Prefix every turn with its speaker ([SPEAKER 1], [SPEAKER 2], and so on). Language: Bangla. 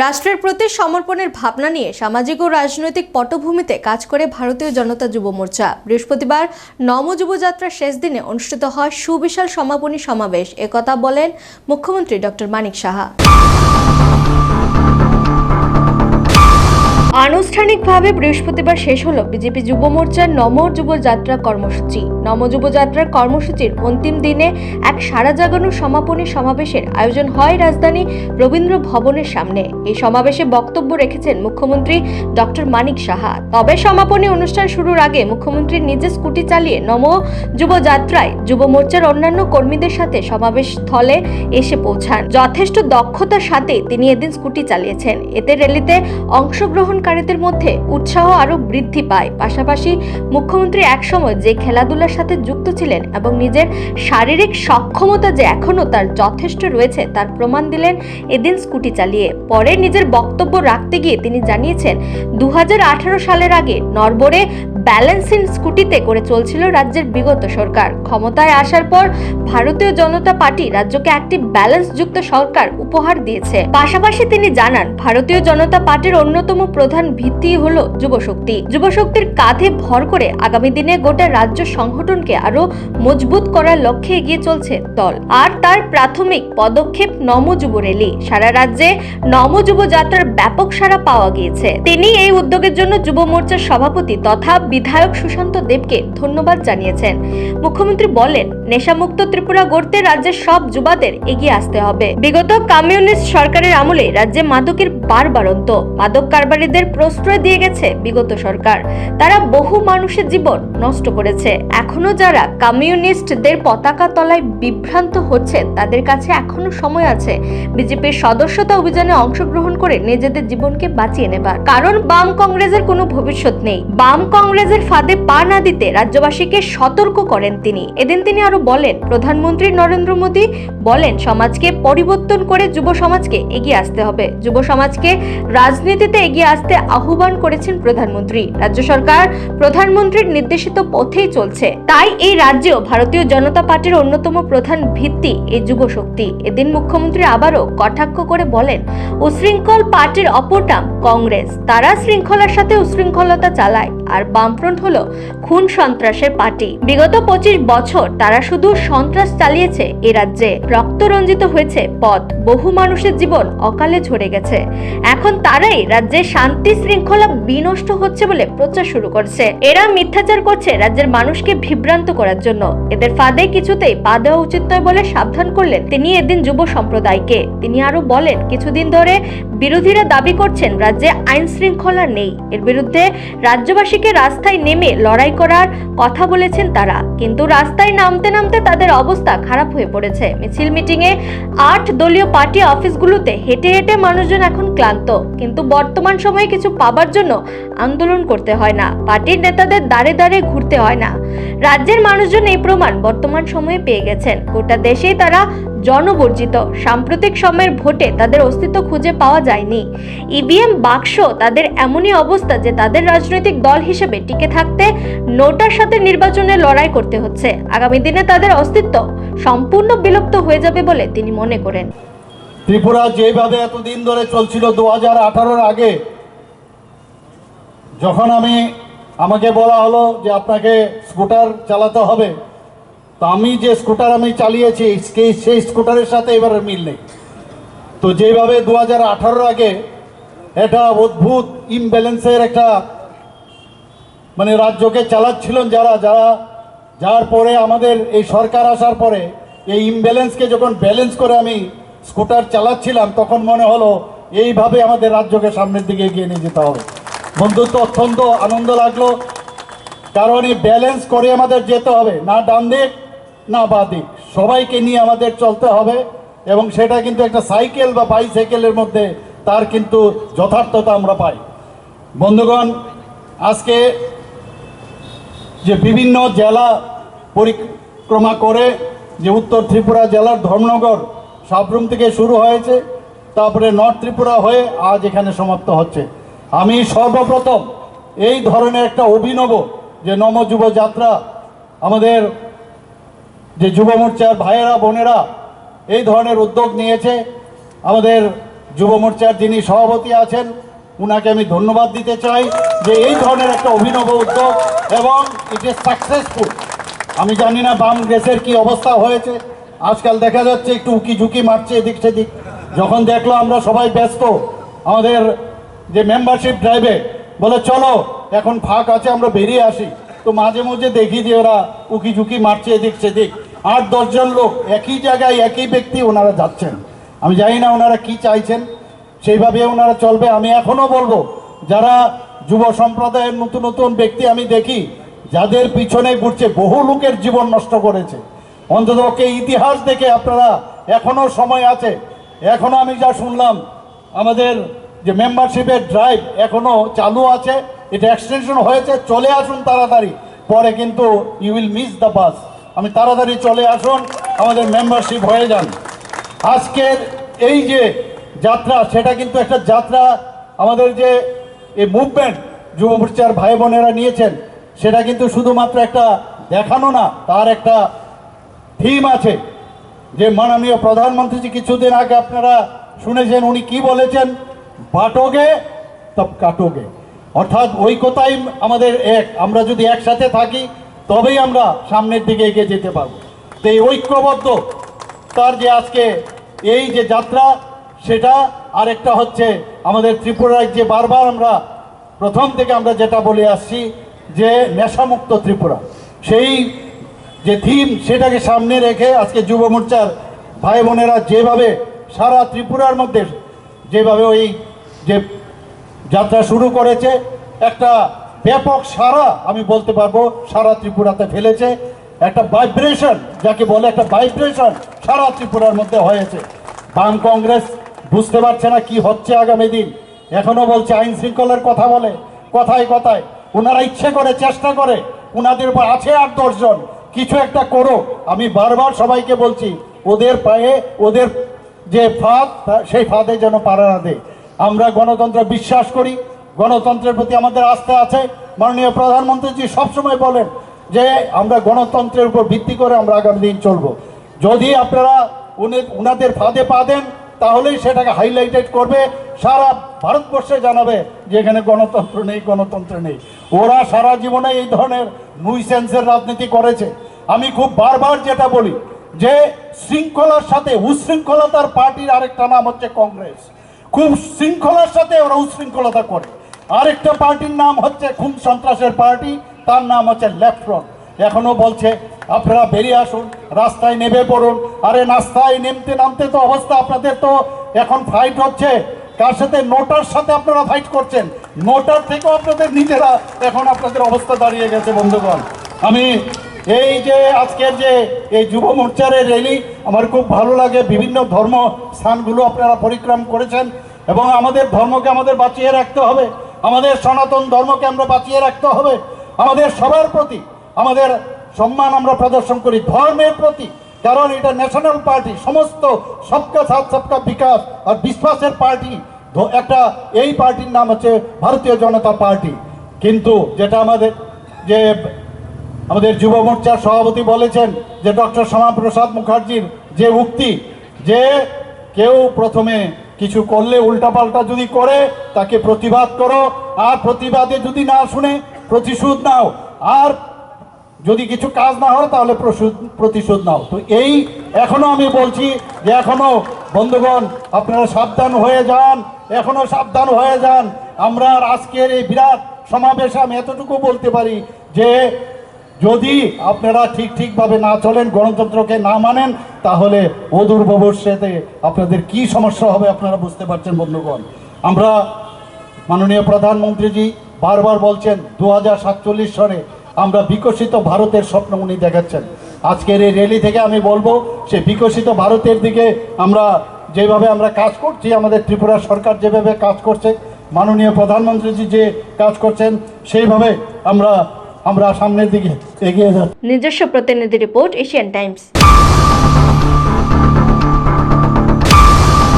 [SPEAKER 1] রাষ্ট্রের প্রতি সমর্পণের ভাবনা নিয়ে সামাজিক ও রাজনৈতিক পটভূমিতে কাজ করে ভারতীয় জনতা যুব মোর্চা। বৃহস্পতিবার নম যুবযাত্রার শেষ দিনে অনুষ্ঠিত হয় সুবিশাল সমাপনী সমাবেশ। একথা বলেন মুখ্যমন্ত্রী ডক্টর মানিক সাহা। আনুষ্ঠানিকভাবে বৃহস্পতিবার শেষ হল বিজেপি যুব মোর্চার নম যুব যাত্রা কর্মসূচি। নম যুব যাত্রার কর্মসূচির অন্তিম দিনে এক সারা জাগানো সমাপনী সমাবেশের আয়োজন হয় রাজধানী রবীন্দ্র ভবনের সামনে। এই সমাবেশে বক্তব্য রেখেছেন মুখ্যমন্ত্রী ডক্টর মানিক সাহা। তবে সমাপনী অনুষ্ঠান শুরুর আগে মুখ্যমন্ত্রী নিজে স্কুটি চালিয়ে নম যুব যাত্রায় যুব মোর্চার অন্যান্য কর্মীদের সাথে সমাবেশ স্থলে এসে পৌঁছান। যথেষ্ট দক্ষতার সাথে তিনি এদিন স্কুটি চালিয়েছেন। এতে র্যালিতে অংশগ্রহণকারীদের মধ্যে উৎসাহ আরও বৃদ্ধি পায়। পাশাপাশি মুখ্যমন্ত্রী একসময় যে খেলাধুলার সাথে যুক্ত ছিলেন এবং নিজের শারীরিক সক্ষমতা যে এখনও তার যথেষ্ট রয়েছে, তার প্রমাণ দিলেন এদিন স্কুটি চালিয়ে। পরে নিজের বক্তব্য রাখতে গিয়ে তিনি জানিয়েছেন দু হাজার আঠারো সালের আগে নরবরে ব্যালেন্সিং স্কুটিতে করে চলছিল রাজ্যের বিগত সরকার। ক্ষমতায় আসার পর ভারতীয় জনতা পার্টি রাজ্যকে একটি ব্যালেন্সযুক্ত সরকার উপহার দিয়েছে। পাশাপাশি তিনি জানান, ভারতীয় জনতা পার্টির অন্যতম প্রধান ভিত্তি হল যুবশক্তি। যুবশক্তির কাঁধে ভর করে আগামী দিনে গোটা রাজ্য সংগঠনকে আরও মজবুত করার লক্ষ্যে এগিয়ে চলছে দল। আর তার প্রাথমিক পদক্ষেপ নম যুব রেলি সারা রাজ্যে নম যুব যাত্রার ব্যাপক সাড়া পাওয়া গিয়েছে। তিনি এই উদ্যোগের জন্য যুব মোর্চার সভাপতি তথা বিধায়ক সুশান্ত দেবকে ধন্যবাদ জানিয়েছেন। মুখ্যমন্ত্রী বলেন, নেশামুক্ত ত্রিপুরা গড়তে রাজ্যের সব যুবাদের এগিয়ে আসতে হবে। বিগত কমিউনিস্ট সরকারের আমলে রাজ্যে মাদকের বারবারন্ত মাদক কারবারিদের প্রশ্রয় দিয়ে গেছে বিগত সরকার। তারা বহু মানুষের জীবন নষ্ট করেছে। এখনও যারা কমিউনিস্টদের পতাকা তলায় বিভ্রান্ত হচ্ছে, তাদের কাছে এখনও সময় আছে বিজেপির সদস্যতা অভিযানে অংশগ্রহণ করে নিজেদের জীবনকে বাঁচিয়ে নেবার। কারণ বাম কংগ্রেসের কোনো ভবিষ্যৎ নেই। বাম কংগ্রেসের ফাঁদে পা না দিতে রাজ্যবাসীকে সতর্ক করেন তিনি। এদিন তিনি আরও বলেন, প্রধানমন্ত্রী নরেন্দ্র মোদী বলেন, সমাজকে পরিবর্তন করে যুব সমাজকে এগিয়ে আসতে হবে। যুব সমাজকে রাজনীতিতে এগিয়ে আসতে আহ্বান করেছেন প্রধানমন্ত্রী। রাজ্য সরকার প্রধানমন্ত্রীর নির্দেশিত পথেই চলছে। তাই এই রাজ্যেও ভারতীয় জনতা পার্টির অন্যতম প্রধান ভিত্তি এই যুব শক্তি। এদিন মুখ্যমন্ত্রী আবারও কটাক্ষ করে বলেন, উশৃঙ্খল পার্টির অপর নাম কংগ্রেস। তারা শৃঙ্খলার সাথে উশৃঙ্খলতা চালায়, আর বামফ্রন্ট হলো খুন সন্ত্রাসের পার্টি। বিগত পঁচিশ বছর তারা শুধু সন্ত্রাস চালিয়েছে এ রাজ্যে। রক্তরঞ্জিত হয়েছে পথ। বহু মানুষের জীবন অকালে ঝরে গেছে। এখন তারাই রাজ্যে শান্তি শৃঙ্খলা বিনষ্ট হচ্ছে বলে প্রচার শুরু করছে। এরা মিথ্যাচার করছে রাজ্যের মানুষকে বিভ্রান্ত করার জন্য। এদের ফাঁদে কিছুতেই পা দেওয়া উচিত নয় বলে সাবধান করলেন তিনি এদিন যুব সম্প্রদায়কে। তিনি আরও বলেন, কিছুদিন ধরে বিরোধীরা দাবি করছেন রাজ্যে আইন শৃঙ্খলা নেই। এর বিরুদ্ধে রাজ্যবাসীকে রাস্তায় নেমে লড়াই করার কথা বলেছেন তারা। কিন্তু রাস্তায় নামতে নামতে তাদের অবস্থা খারাপ হয়ে পড়েছে। মিছিল মিটিংয়ে আট দলীয় পার্টি অফিসগুলোতে হেঁটে হেঁটে মানুষজন এখন ক্লান্ত। কিন্তু বর্তমান সময়ে কিছু পাবার জন্য আন্দোলন করতে হয় না, পার্টির নেতাদের দাঁড়ে দাঁড়ে ঘুরতে হয় না। রাজ্যের মানুষজন এই প্রমাণ বর্তমান সময়ে পেয়ে গেছেন। গোটা দেশেই তারা জনবর্জিত সাম্প্রতিক সময়ের ভোটে তাদের অস্তিত্ব খুঁজে পাওয়া যায়নি। ইভিএম বাক্স তাদের এমনই অবস্থা যে তাদের রাজনৈতিক দল হিসেবে টিকে থাকতে নোটার সাথে নির্বাচনে লড়াই করতে হচ্ছে। আগামী দিনে তাদের অস্তিত্ব সম্পূর্ণ বিলুপ্ত হয়ে যাবে বলে তিনি মনে করেন।
[SPEAKER 2] ত্রিপুরা যেভাবে এতদিন ধরে চলছিল, দু হাজার আগে যখন আমি, আমাকে বলা হলো যে আপনাকে স্কুটার চালাতে হবে, তো আমি যে স্কুটার আমি চালিয়েছি, সেই- স্কুটারের সাথে এবারে মিল নেই। তো যেভাবে দু হাজার আগে এটা অদ্ভুত ইমব্যালেন্সের একটা মানে রাজ্যকে চালাচ্ছিলেন যারা যারা, যার পরে আমাদের এই সরকার আসার পরে এই ইমব্যালেন্সকে যখন ব্যালেন্স করে আমি স্কুটার চালাচ্ছিলাম, তখন মনে হলো এইভাবে আমাদের রাজ্যকে সামনের দিকে এগিয়ে নিয়ে যেতে হবে। বন্ধুত্ব অত্যন্ত আনন্দ লাগল। কারণ এই ব্যালেন্স করে আমাদের যেতে হবে। না ডান দিক, না বা দিক। সবাইকে নিয়ে আমাদের চলতে হবে এবং সেটা কিন্তু একটা সাইকেল বা বাইসাইকেলের মধ্যে তার কিন্তু যথার্থতা আমরা পাই। বন্ধুগণ, আজকে যে বিভিন্ন জেলা পরিক্রমা করে, যে উত্তর ত্রিপুরা জেলার ধর্মনগর সাবরুম থেকে শুরু হয়েছে, তারপরে নর্থ ত্রিপুরা হয়ে আজ এখানে সমাপ্ত হচ্ছে। আমি সর্বপ্রথম এই ধরনের একটা অভিনব যে নম যুব যাত্রা আমাদের যে যুব মোর্চার ভাইয়েরা, বোনেরা এই ধরনের উদ্যোগ নিয়েছে। আমাদের যুব মোর্চার যিনি সভাপতি আছেন, উনাকে আমি ধন্যবাদ দিতে চাই যে এই ধরনের একটা অভিনব উদ্যোগ এবং ইট ইজ সাকসেসফুল আমি জানি না বাম দেশের কি অবস্থা হয়েছে। আজকাল দেখা যাচ্ছে একটু উকি ঝুঁকি মারছে এদিক সেদিক। যখন দেখল আমরা সবাই ব্যস্ত, আমাদের যে মেম্বারশিপ ড্রাইভে বলে, চলো, এখন ফাঁক আছে, আমরা বেরিয়ে আসি। তো মাঝে মাঝে দেখি যে ওরা উকি ঝুঁকি মারছে এদিক সেদিক। আট দশজন লোক একই জায়গায় একই ব্যক্তি ওনারা যাচ্ছেন। আমি জানি না ওনারা কি চাইছেন। সেইভাবে ওনারা চলবে। আমি এখনও বলব, যারা যুব সম্প্রদায়ের নতুন নতুন ব্যক্তি আমি দেখি, যাদের পিছনে ঘুরছে, বহু লোকের জীবন নষ্ট করেছে। অন্ততপক্ষে ইতিহাস দেখে আপনারা এখনও সময় আছে। এখনও আমি যা শুনলাম, আমাদের যে মেম্বারশিপের ড্রাইভ এখনও চালু আছে, এটা এক্সটেনশন হয়েছে, চলে আসুন তাড়াতাড়ি। পরে কিন্তু you will miss the bus আমি তাড়াতাড়ি চলে আসুন, আমাদের মেম্বারশিপ হয়ে যান। আজকের এই যে যাত্রা, সেটা কিন্তু একটা যাত্রা, আমাদের যে এই মুভমেন্ট যুব মোর্চার ভাই বোনেরা নিয়েছেন, সেটা কিন্তু শুধুমাত্র একটা দেখানো না, তার একটা থিম আছে। যে মাননীয় প্রধানমন্ত্রীজি কিছুদিন আগে আপনারা শুনেছেন, উনি কি বলেছেন? বাটোগে, তব কাটোগে। অর্থাৎ ঐক্যতাই আমাদের এক। আমরা যদি একসাথে থাকি, তবেই আমরা সামনের দিকে এগিয়ে যেতে পারব। তো এই ঐক্যবদ্ধ। তার যে আজকে এই যে যাত্রা, সেটা আরেকটা হচ্ছে আমাদের ত্রিপুরায় যে বারবার আমরা প্রথম থেকে আমরা যেটা বলে আসছি যে নেশামুক্ত ত্রিপুরা। সেই যে থিম, সেটাকে সামনে রেখে আজকে যুব মোর্চার ভাই বোনেরা যেভাবে সারা ত্রিপুরার মধ্যে যেভাবে ওই যে যাত্রা শুরু করেছে, একটা ব্যাপক সারা, আমি বলতে পারব, সারা ত্রিপুরাতে ফেলেছে। একটা ভাইব্রেশন যাকে বলে একটা ভাইব্রেশন সারা ত্রিপুরার মধ্যে হয়েছে। বাম কংগ্রেস বুঝতে পারছে না কি হচ্ছে আগামী দিন। এখনও বলছে আইন শৃঙ্খলার কথা বলে, কথায় কথায়। ওনারা ইচ্ছে করে, চেষ্টা করে ওনাদের উপর আছে আট দশজন। কিছু একটা করো আমি বারবার সবাইকে বলছি, ওদের পায়ে, ওদের যে ফাঁদ সেই ফাঁদে যেন পাড়া না দেয়। আমরা গণতন্ত্র বিশ্বাস করি, গণতন্ত্রের প্রতি আমাদের আস্থা আছে। মাননীয় প্রধানমন্ত্রীজি সবসময় বলেন যে আমরা গণতন্ত্রের উপর ভিত্তি করে আমরা আগামী দিন চলবো। যদি আপনারা উনি, উনাদের ফাঁদে পা দেন, তাহলেই সেটাকে হাইলাইটেড করবে। সারা ভারতবর্ষে জানাবে যে এখানে গণতন্ত্র নেই গণতন্ত্র নেই। ওরা সারা জীবনে এই ধরনের নুইসেন্সের রাজনীতি করেছে। আমি খুব বারবার যেটা বলি যে শৃঙ্খলার সাথে উশৃঙ্খলতার পার্টির আরেকটা নাম হচ্ছে কংগ্রেস। খুব শৃঙ্খলার সাথে ওরা উশৃঙ্খলতা করে। আরেকটা পার্টির নাম হচ্ছে খুন সন্ত্রাসের পার্টি, তার নাম হচ্ছে লেফট ফ্রন্ট এখনও বলছে, আপনারা বেরিয়ে আসুন, রাস্তায় নেমে পড়ুন। আরে রাস্তায় নেমতে নামতে তো অবস্থা আপনাদের তো এখন ফাইট হচ্ছে। কার সাথে? নোটার সাথে আপনারা ফাইট করছেন। নোটার থেকেও আপনাদের নিজেরা এখন আপনাদের অবস্থা দাঁড়িয়ে গেছে, বন্ধুগণ। আমি এই যে আজকের যে এই যুব মোর্চারের র্যালি, আমার খুব ভালো লাগে। বিভিন্ন ধর্ম স্থানগুলো আপনারা পরিক্রম করেছেন এবং আমাদের ধর্মকে আমাদের বাঁচিয়ে রাখতে হবে। আমাদের সনাতন ধর্মকে আমরা বাঁচিয়ে রাখতে হবে। আমাদের সবার প্রতি আমাদের সম্মান আমরা প্রদর্শন করি। ধর্মের প্রতি, কারণ এটা ন্যাশনাল পার্টি সমস্ত সবকা সাথ, সবকা বিকাশ আর বিশ্বাসের পার্টি একটা এই পার্টির নাম হচ্ছে ভারতীয় জনতা পার্টি কিন্তু যেটা আমাদের যে আমাদের যুব মোর্চার সভাপতি বলেছেন যে ডক্টর শ্যামাপ্রসাদ মুখার্জির যে উক্তি, যে কেউ প্রথমে কিছু করলে উল্টাপাল্টা যদি করে, তাকে প্রতিবাদ করো, আর প্রতিবাদে যদি না শুনে প্রতিশোধ নাও, আর যদি কিছু কাজ না হয় তাহলে প্রতিশোধ নাও। তো এই এখনও আমি বলছি যে এখনও বন্ধুগণ, আপনারা সাবধান হয়ে যান, এখনও সাবধান হয়ে যান। আমরা আজকের এই বিরাট সমাবেশে আমি এতটুকু বলতে পারি যে যদি আপনারা ঠিক ঠিকভাবে না চলেন, গণতন্ত্রকে না মানেন, তাহলে অদূর ভবিষ্যতে আপনাদের কি সমস্যা হবে আপনারা বুঝতে পারছেন, বন্ধুগণ। আমরা মাননীয় প্রধানমন্ত্রীজি বারবার বলছেন দু সনে আমরা বিকশিত ভারতের স্বপ্ন উনি দেখাচ্ছেন। আজকের এই র্যালি থেকে আমি বলব, সে বিকশিত ভারতের দিকে আমরা যেভাবে আমরা কাজ করছি, আমাদের ত্রিপুরা সরকার যেভাবে কাজ করছে, মাননীয় প্রধানমন্ত্রীজি যে কাজ করছেন, সেইভাবে আমরা আমরা সামনের দিকে এগিয়ে যাচ্ছি।
[SPEAKER 1] নিজস্ব প্রতিনিধি রিপোর্ট এশিয়ান টাইমস।